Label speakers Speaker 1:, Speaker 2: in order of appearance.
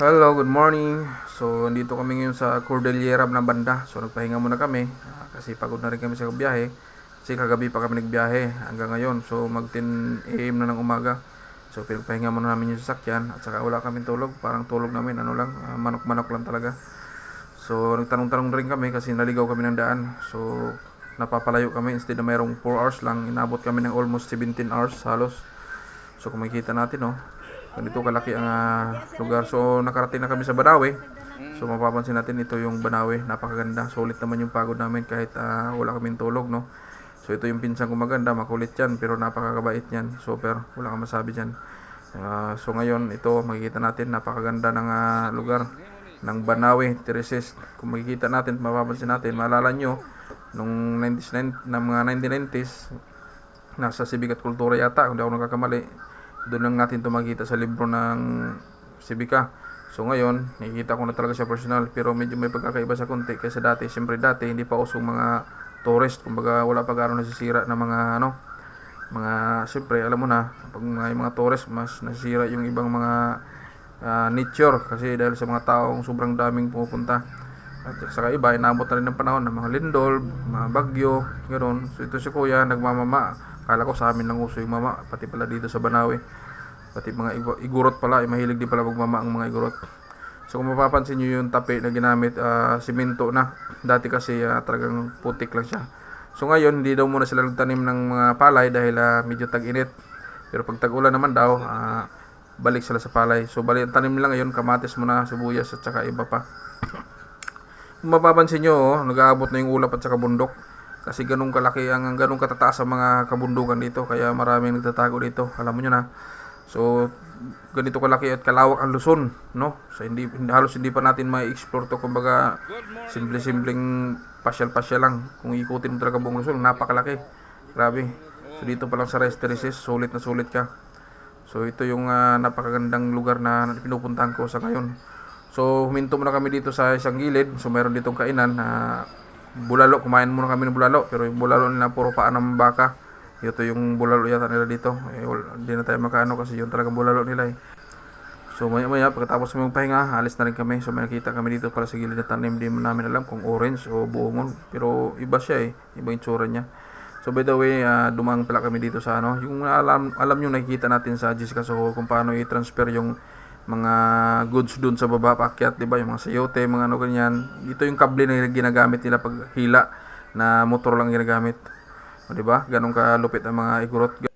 Speaker 1: Hello, good morning. So, nandito kami ngayon sa Cordillera ng banda. So, nagpahinga muna kami ah, kasi pagod na rin kami sa biyahe. Kasi kagabi pa kami nagbiyahe hanggang ngayon. So, mag 10 a.m. na ng umaga. So, pinagpahinga muna namin yung sasakyan at saka wala kaming tulog. Parang tulog namin, ano lang, ah, manok-manok lang talaga. So, nagtanong-tanong rin kami kasi naligaw kami ng daan. So, napapalayo kami. Instead na mayroong 4 hours lang, inabot kami ng almost 17 hours halos. So, kung makikita natin, oh, ganito kalaki ang ah, lugar. So, nakarating na kami sa Banawe. So, mapapansin natin ito yung Banawe. Napakaganda. Sulit naman yung pagod namin kahit ah, wala kaming tulog, no? So, ito yung pinsan ko maganda. Makulit yan, pero napakakabait yan. Super. Wala kang masabi dyan. Ah, so, ngayon, ito, makikita natin, napakaganda ng ah, lugar ng Banawe, Tereses. Kung makikita natin, mapapansin natin, maalala nyo, nung 90s, nin- ng mga 1990s, nasa Civic at Kultura yata, kung di ako nagkakamali. Doon lang natin ito makita sa libro ng Civica. So ngayon, nakikita ko na talaga siya personal, pero medyo may pagkakaiba sa konti kaysa dati. Siyempre dati, hindi pa usong mga tourist, kumbaga wala pa gano'ng nasisira na mga ano, mga, siyempre, alam mo na, pag mga, mga tourist, mas nasisira yung ibang mga ah, nature kasi dahil sa mga taong sobrang daming pumupunta. At saka iba, inabot na rin ng panahon ng mga lindol, mga bagyo, gano'n. So ito si kuya, nagmamama. Kala ko sa amin lang uso yung mama, pati pala dito sa Banawe. Pati mga igu- igurot pala, eh, mahilig din pala magmama ang mga igurot. So kung mapapansin nyo yung tape na ginamit, simento na. Dati kasi ah, talagang putik lang siya. So ngayon, hindi daw muna sila nagtanim ng mga palay dahil ah, medyo tag-init. Pero pag tag-ulan naman daw, ah, balik sila sa palay. So bali, ang tanim nila ngayon, kamatis muna, sibuyas at saka iba pa. Kung mapapansin nyo, oh, nag-aabot na yung ulap at saka bundok. Kasi ganun kalaki ang ganun katataas ang mga kabundukan dito. Kaya maraming nagtatago dito. Alam mo nyo na. So, ganito kalaki at kalawak ang Luzon, no? So, hindi, halos hindi pa natin ma-explore to. Kumbaga, simple-simpleng pasyal-pasyal lang. Kung ikutin mo talaga buong Luzon, napakalaki. Grabe. So, dito pa lang sa Rest Terraces, sulit na sulit ka. So, ito yung ah, napakagandang lugar na pinupuntahan ko sa ngayon. So, huminto muna kami dito sa isang gilid. So, meron ditong kainan na bulalo. Kumain muna kami ng bulalo. Pero yung bulalo nila puro paa ng baka. Ito yung bulalo yata nila dito. Eh, hindi na tayo makaano kasi yung talagang bulalo nila eh. So, maya maya, pagkatapos kami magpahinga, alis na rin kami. So, may nakita kami dito pala sa gilid na tanim. Hindi namin alam kung orange o buongon. Pero iba siya eh. Iba yung tsura niya. So, by the way, ah, dumang pala kami dito sa ano. Yung alam, alam yung nakikita natin sa Jessica Soho kung paano i-transfer yung mga goods dun sa baba paakyat, 'di ba? Yung mga sayote, mga ano ganyan. Ito yung kable na ginagamit nila pag hila na motor lang ginagamit. 'di ba? Ganun ka lupit ang mga igurot.